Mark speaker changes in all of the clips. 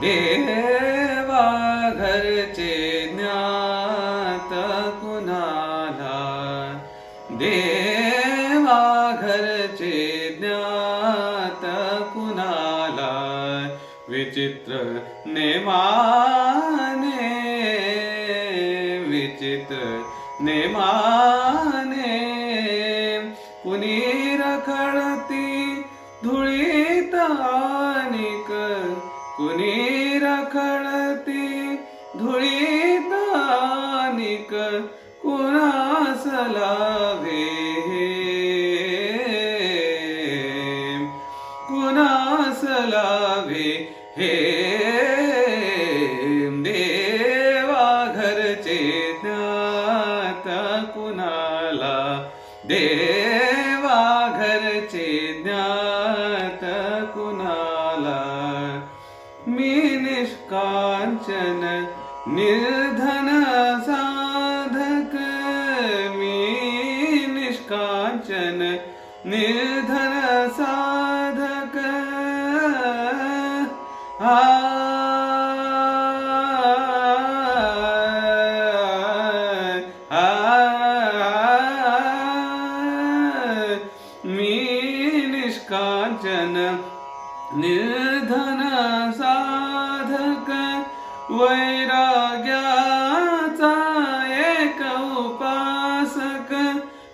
Speaker 1: देवा घरचे ज्ञात कुणाला? देवा घरचे ज्ञात कुणाला? विचित्र नेमाने विचित्र नेमाने कुणी रखडती धुळी कुणी रखडती धुळीत आणिक कुणास लावे? कुणास लावे? हे देवा घरचे ज्ञात कुणाला? देवा घरचे ज्ञात निष्कांचन निर्धन साधक मी निष्कांचन निर्धन साधक आ मी निष्कांचन निर्धन साधक वैराग्याचा एक उपासक.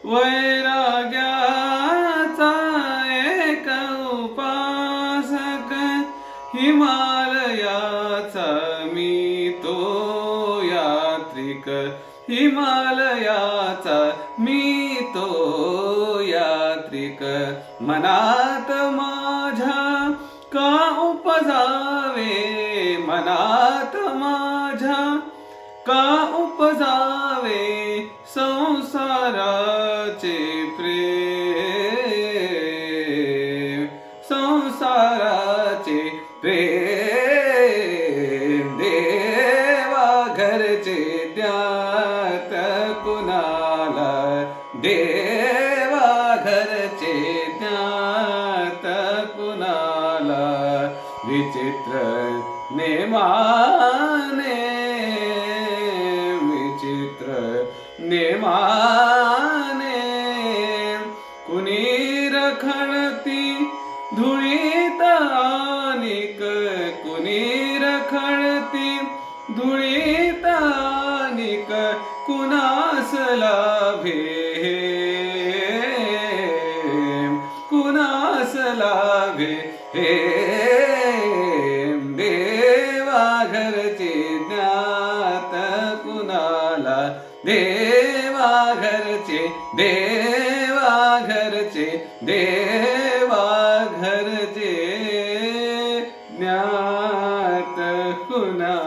Speaker 1: वैराग्याचा एक उपासक. हिमालयाचा मी तो यात्रिक. हिमालयाचा मी तो यात्रिक. मनात माझ्या का उपजा मनात माझ्या का उपजावे संसाराचे प्रेम? संसाराचे प्रेम देवा घरचे द्या विचित्र नेमाने विचित्र नेमाने कुणी रखडती धुळीत आणिक कुणी रखडती धुळीत आणिक कुणास लाभे कुणास लाभे हे घरचे ज्ञात कुणाला? देवा घरचे देवा घरचे देवा घरचे ज्ञात कुणाला?